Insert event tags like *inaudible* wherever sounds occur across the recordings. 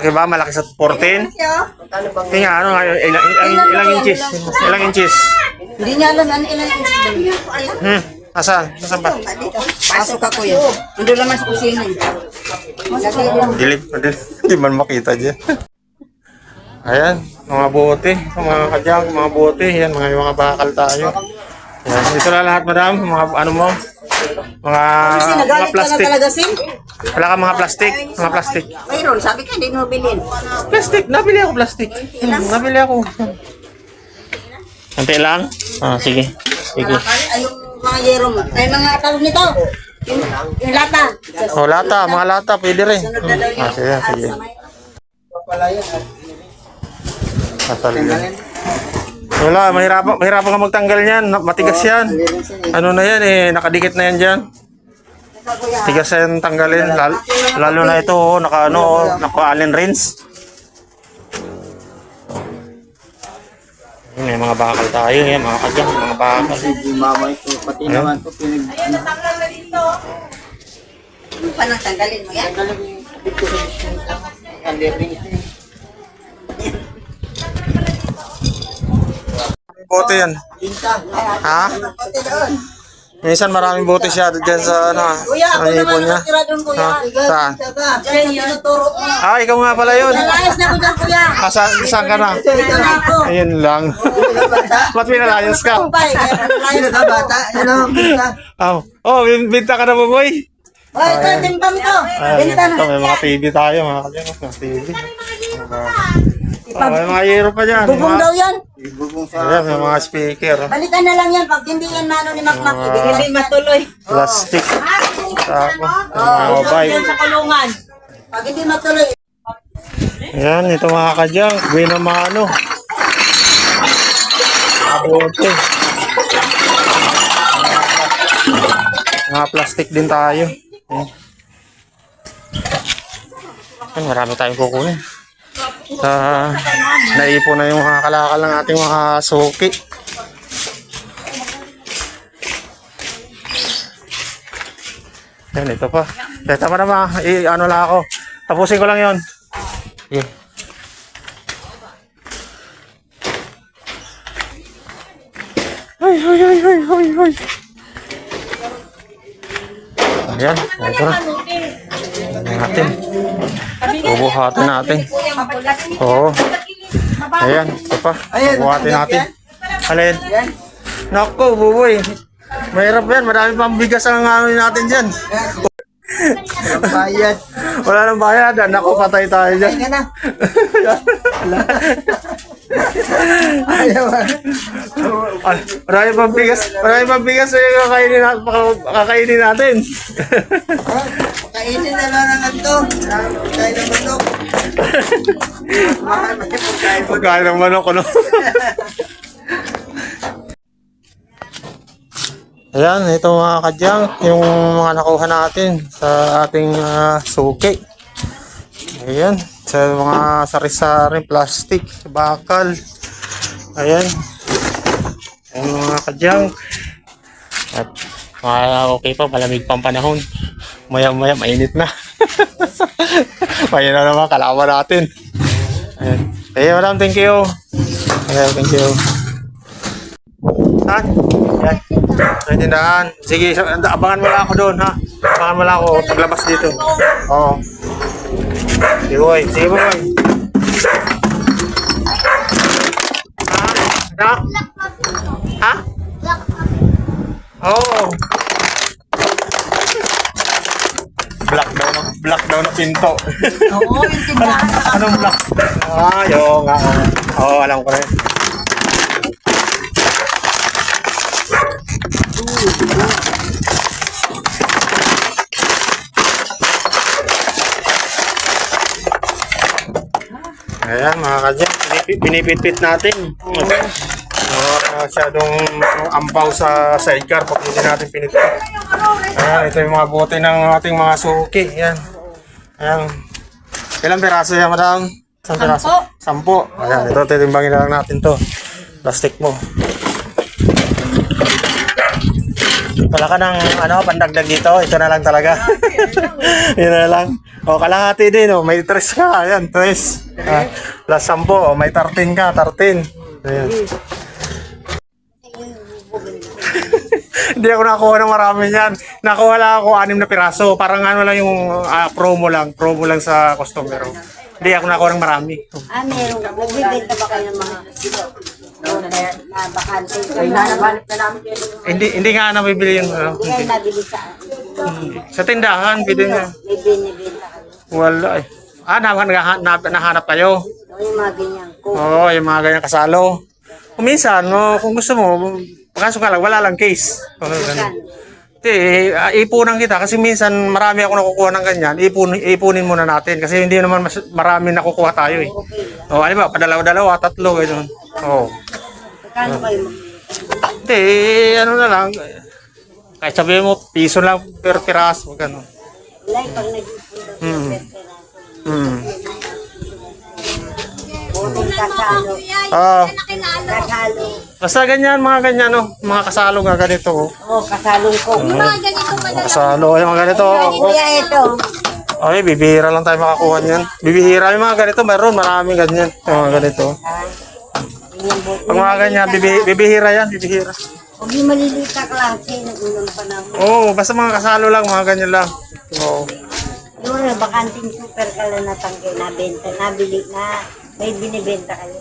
Malaki ba? Malaki sa 14? Tingnan, ano nga, yun? ilang, ilang, ilang inches? Ilang inches? Hindi niya alam ano ilang inches ba yun. Hmm, asan? Asan ba? Pasok ako yun. Nandun naman sa kusina. Dilip, dilip. Hindi man makita dyan. Ayan, mga bote, mga kadyang, mga bote, yan, mga mga bakal tayo. Yan, ito na lahat, madam, mga ano mo, mga, Kasi mga nagalit ka na plastic. talaga, Sin. Wala ka mga plastic, mga plastic. Mayroon, sabi ka, hindi mo bilhin. Plastic, nabili ako plastic. Hmm, nabili ako. Kunti lang? Ah, sige. Sige. Ay, yung mga yero mo. Ay, mga tawag nito. Yung, yung lata. Oh, lata, mga lata, pwede rin. Hmm. Ah, sige, sige. Tatali yan. Wala, mahirapan, mahirapan ka magtanggal niyan. Matigas yan. Ano na yan eh, nakadikit na yan dyan. Tigas yan tanggalin. Lalo, lalo na ito, oh, naka ano, oh, naka allen rinse. Yun, may mga bakal tayo, yan, mga kadyang, mga bakal. Mama ito, pati naman ito pinag... Ano pa nang tanggalin mo yan? Bote yan. Ha? Pati doon. Minsan maraming bote siya dyan sa ano, Kuya, ako sa naman ipon niya. nakatira doon, kuya. Ha? Saan? Diyan sa tinuturo ko. Ah, ikaw nga pala yun. Nalayas na ko dyan, kuya. Ah, saan, saan ka na? Dito na ako. Ayun lang. Ba't pinalayas ka? Kumpay, nalayas na bata, ano, bata. Oh, oh bin- binta ka na ba, boy? Oh, ito, timbang to. Ay, Binta na. ito, may mga TV tayo, mga kalyan. Mga TV. Oh, may mga hero pa dyan. Bubong Mga, daw yan. Ibubong sa... ayan, may mga speaker. Balikan na lang yan pag hindi yan mano ni Makmak. Hindi matuloy. Plastic. Tapos, Oh, mga mobile. sa kulungan. Pag hindi matuloy, Ayan, ito mga kadyang. Gawin ng mga ano. Mga bote. Mga plastic din tayo. Ayan. Ayan, marami tayong kukunin. Sa naipon na yung mga ng ating mga suki. Ayan, ito pa. Eh, tama na ma. I, ano lang ako. Tapusin ko lang yon. Yeah. Ay, ay, ay, ay, ay, ay. Ayan, ito na. Ayan natin. Bubuhatin natin. Oo. Ayan, ito pa. Bubuhatin natin. Alin? Nako, buboy. Mahirap yan. Marami pang bigas ang ano natin dyan. Bayad. *laughs* Wala nang bayad. Nako, patay tayo dyan. Yan na. *laughs* Ayaw. Ah, marami pang bigas. Marami pang bigas yung kakainin, natin, kakainin natin. Kainin na lang naman to. Kain ng manok. Mahal mo yung pagkain. Pagkain ng manok, ano? Ayan, ito mga kadyang, yung mga nakuha natin sa ating ah, suki. Ayan, sa mga sari-sari, plastic, bakal. Ayan. Ayan mga kadyang. At mga okay pa, malamig pang panahon. Maya-maya, mainit na. *laughs* Maya na naman, kalaban natin. Ayan. Eh, madam, thank you. Ayan, thank you. Ha? Ayan. Sa tindahan. Sige, abangan mo lang ako doon, ha? Abangan mo lang ako paglabas dito. Oo. Sige, boy. Sige, boy. Ha? Ha? Ha? Oo. Black daw na, black daw na pinto. oo, yung *laughs* tindahan. Anong black? Ah, yung nga. Oo, oh, alam ko na yun. Ayan mga kadyan, pinipit, pinipit natin. Uh, masyadong ampaw sa sidecar pag hindi natin pinipit. Ayan, ito yung mga bote ng ating mga suki. Ayan. Ayan. Ilang peraso yan, madam? Isang peraso? Sampo. Ayan, ito, titimbangin na lang natin to. Plastic mo. Wala ka ng ano, pandagdag dito. Ito na lang talaga. *laughs* Yun na lang. O, kalahati din, oh. May tres ka. Ayan, tres. Ah, plus sampo, oh. May 13 ka, 13. Ayan. Hindi ako nakakuha ng marami niyan. Nakuha lang ako anim na piraso. Parang ano lang yung ah, promo lang. Promo lang sa customer. oh. Hindi ako nakakuha ng marami. Ah, meron. Nagbibenta ba kayo ng mga na bakante? Ay, nanabanip na namin kayo. Hindi hindi nga nabibili yung ano. Hindi kayo nabili sa... Sa tindahan, na. May binibenta kayo. Wala eh. Ah, nah, nahanap, nahanap kayo. O yung mga ganyan. Oo, yung mga ganyan kasalo. Kung minsan, no, kung gusto mo, kaso nga lang, wala lang case. Ano, ganun. Hindi, eh, ipunan kita kasi minsan marami ako nakukuha ng ganyan. Ipun, ipunin muna natin kasi hindi naman mas, marami nakukuha tayo eh. O, ano ba, padalawa-dalawa, tatlo, gano'n. Oo. Kano kayo. Hindi, eh, ano na lang. Kahit sabihin mo, piso lang per piraso, gano'n. Wala, pag nag-ipon daw Mm. siya, pera. Kasalo. Ah, Kasalo. basta ganyan, mga ganyan, no? Mga kasalo nga ganito. oh. Oh, kasalong ko. Mga kasalo, yung mga ganito. oh. Kuya, ito. Ay, bibihira lang tayo makakuha niyan. Bibihira yung mga ganito, meron, marami ganyan. Yung mga ganito. Pag mga ganyan, bibi, bibihira yan, bibihira. Huwag yung maliliit na klase ng unang panahon. Oo, oh, basta mga kasalo lang, mga ganyan lang. Oo. Yung bakanting super ka lang natangkay, nabenta, nabili na, may binibenta kayo.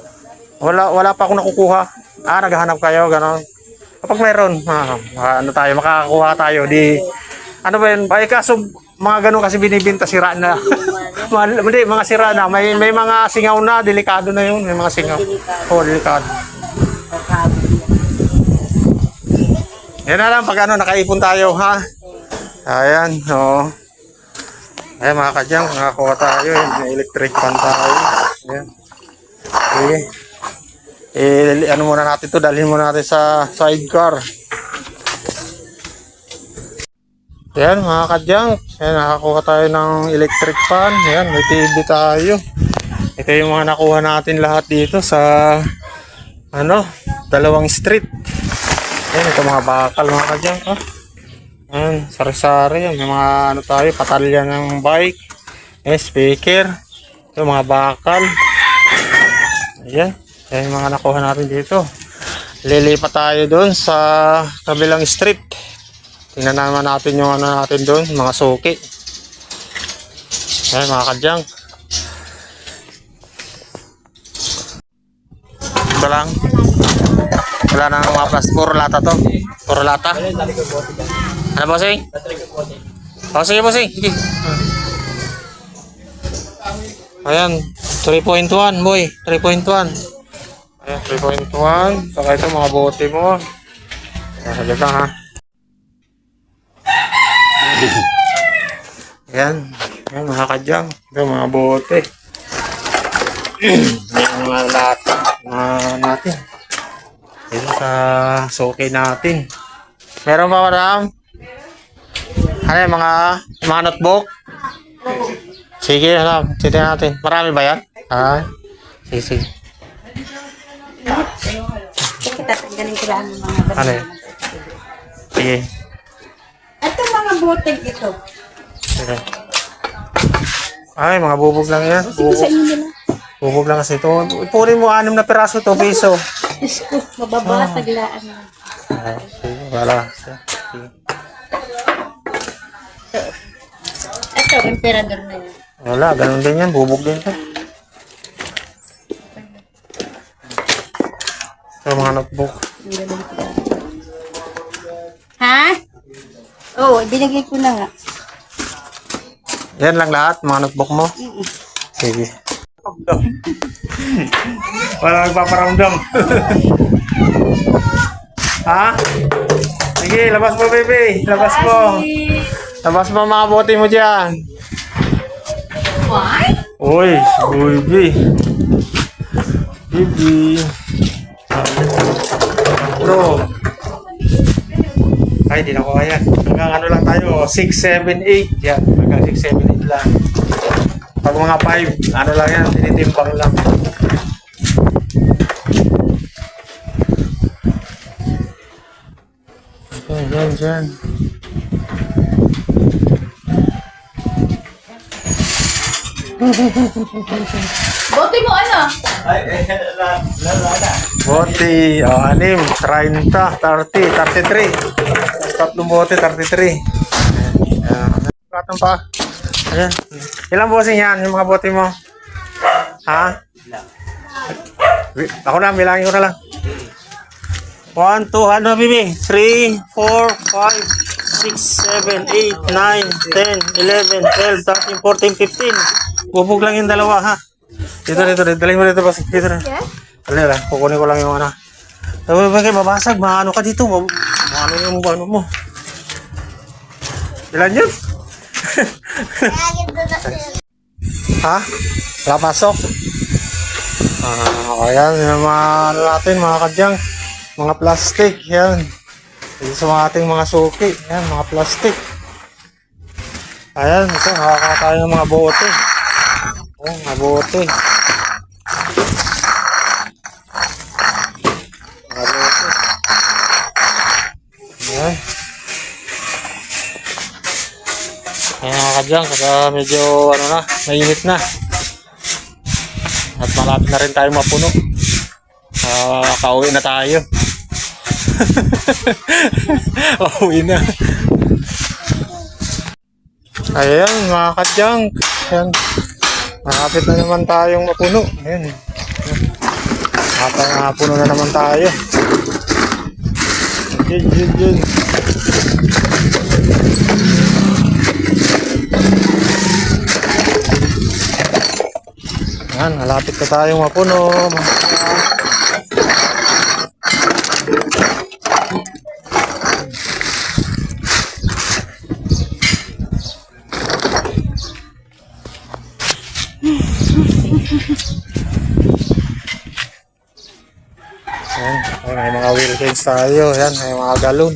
Wala, wala pa akong nakukuha. Ah, naghahanap kayo, gano'n. Kapag meron, ah, ano tayo, makakakuha tayo, di, ano ba yun, ay kaso, mga ganun kasi binibinta, sira na. *laughs* hindi, mga sira na. May, may mga singaw na, delikado na yun, may mga singaw. Oo, oh, delikado. Yan na lang, pag ano, nakaipon tayo, ha? Ayan, oo. Ayan, mga kadyang, nakakuha tayo, yun, may electric fan tayo. Ayan. Sige. Eh, ano muna natin to, dalhin muna natin sa sidecar. Ayan, mga kadyang, ayan, nakakuha tayo ng electric fan. Ayan, may TV tayo. Ito yung mga nakuha natin lahat dito sa, ano, dalawang street. Ayan, ito mga bakal mga kadyang. Oh. Ayan, sari-sari. May mga ano tayo, patalya ng bike. Ayan, speaker. Ito mga bakal. Ayan. Ayan yung mga nakuha natin dito. Lilipat tayo doon sa kabilang street. Tingnan naman natin yung ano natin doon, mga suki. Ayan mga kadyang. Ito lang. Wala na mga plastic. Puro lata to. Puro lata. Ano bossing? Oh, sige bossing. Sige. Ayan. 3.1 boy. 3.1. Ayan, 3.1. Saka ito mga bote mo. Lang ha. Ayan. Ayan mga kadyang. Ito mga bote. Ayan mga lata. Mga natin. Dito sa suki natin. Meron ba madam? Ano yung mga, mga notebook? Sige, madam. Sige natin. Marami ba yan? Ah, sige, sige. Sige, tatanggalin ko lang yung mga Ano yun? Sige. Ito mga boteng ito. sige. Ay, mga bubog lang yan. Bubog. Bubog lang kasi ito. Ipunin mo anim na piraso to, piso. Diyos ko, mababasag laan na. Ah, sige, wala. Sige. Ito, emperador na yun. Wala, ganun din yan. Bubog din yan. Ito mga notebook. Ha? Oo, oh, binigay ko na nga. Yan lang lahat, mga notebook mo. Sige. *laughs* Wala magpaparamdam. *laughs* ha? Sige, labas mo, baby. Labas mo. Labas mo mga bote mo dyan. Uy, baby. Baby. Bro. Ay, di na ko kaya. Hanggang ano lang tayo, 6, 7, 8. Yan, hanggang 6, 7, 8 lang. Pag mga 5, ano lang yan, tinitimbang lang. Yan, yan, yan. Bote mo ano? Bote, oh, anim, 30, 30, 33. Tapos tatlong bote, 33. Ayan. Katong pa. Ayan. Ilang bossing yan, yung mga bote mo? Ha? Ako na, bilangin ko na lang. 1, 2, ano bibi? 3, 4, 5, 6, 7, 8, 9, 10, 11, 12, 13, 14, 15. Bubog lang yung dalawa ha. Dito, dito, dito. Dalhin mo dito, boss. Dito na. Dali lang, kukunin ko lang yung ano. Sabi ba kayo, mabasag, maano ka dito, ma- maano yung ano mo. Ilan yun? *laughs* ha? Wala pasok? Ah, ayan, yung mga ano natin, mga kadyang, mga plastic, yan. Ito sa mga ating mga suki, yan, mga plastic. Ayan, ito, nakakaka tayo ng mga bote. Oh. Mga bote. Ayan. Ayan mga kadyang, kaya medyo ano na, mainit na. At malapit na rin tayo mapuno. Ah, kauwi na tayo. *laughs* Pauwi na. Ayan, mga kadyang. Ayan. Malapit na naman tayong mapuno. Ayan. At mapuno na naman tayo. Yun, yun, yun. Ayan, malapit na tayong mapuno. mga tayo. Ayan, may mga galon.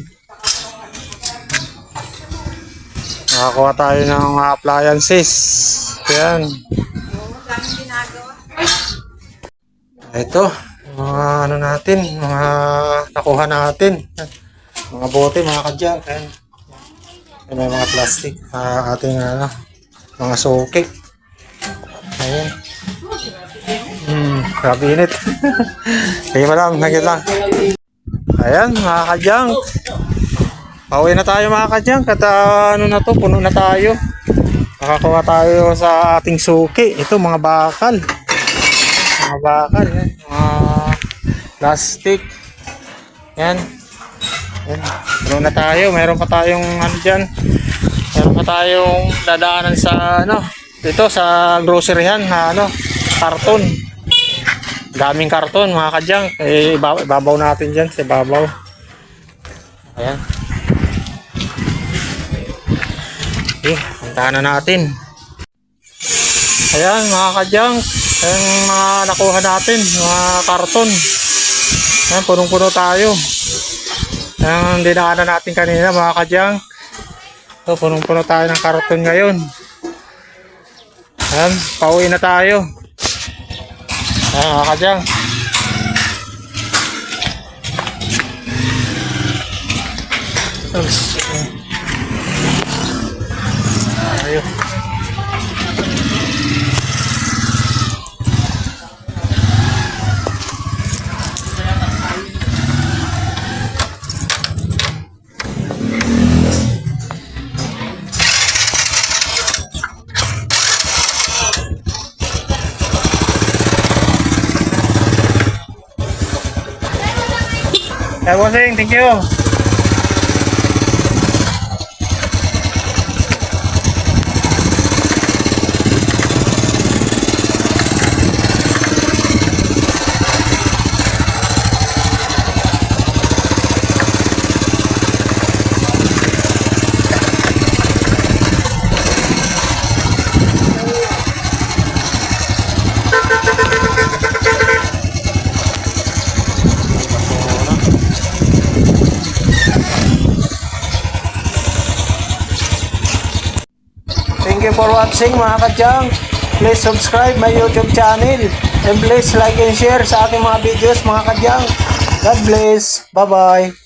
Nakakuha tayo ng mga appliances. Ayan. Ito, mga ano natin, mga nakuha natin. Mga bote, mga kadyan. Ayan, may mga plastic. sa ating ano, mga soke. Ayan. Hmm, grabe init. *laughs* Sige madam, hagit lang. Ayan, mga kadyang. Pauwi na tayo mga kadyang. Kata ano na to, puno na tayo. Nakakuha tayo sa ating suki. Ito, mga bakal. Mga bakal, yan. Mga plastic. Yan. Yan. Puno na tayo. Meron pa tayong ano dyan. Meron pa tayong dadaanan sa ano. Dito sa groceryhan ano, karton. Daming karton mga kadyang. Eh, iba- ibabaw natin dyan sa ibabaw. Ayan. Okay, puntahan na natin. Ayan mga kadyang. Ayan mga nakuha natin. Mga karton. Ayan, punong-puno tayo. Ayan, dinaanan natin kanina mga kadyang. So, punong-puno tayo ng karton ngayon. Ayan, pauwi na tayo. Ayan mga kadyang. Oops. Ayo. Hey, bossing, thank you. Thank you for watching mga kadyang. Please subscribe my YouTube channel. And please like and share sa aking mga videos mga kadyang. God bless. Bye-bye.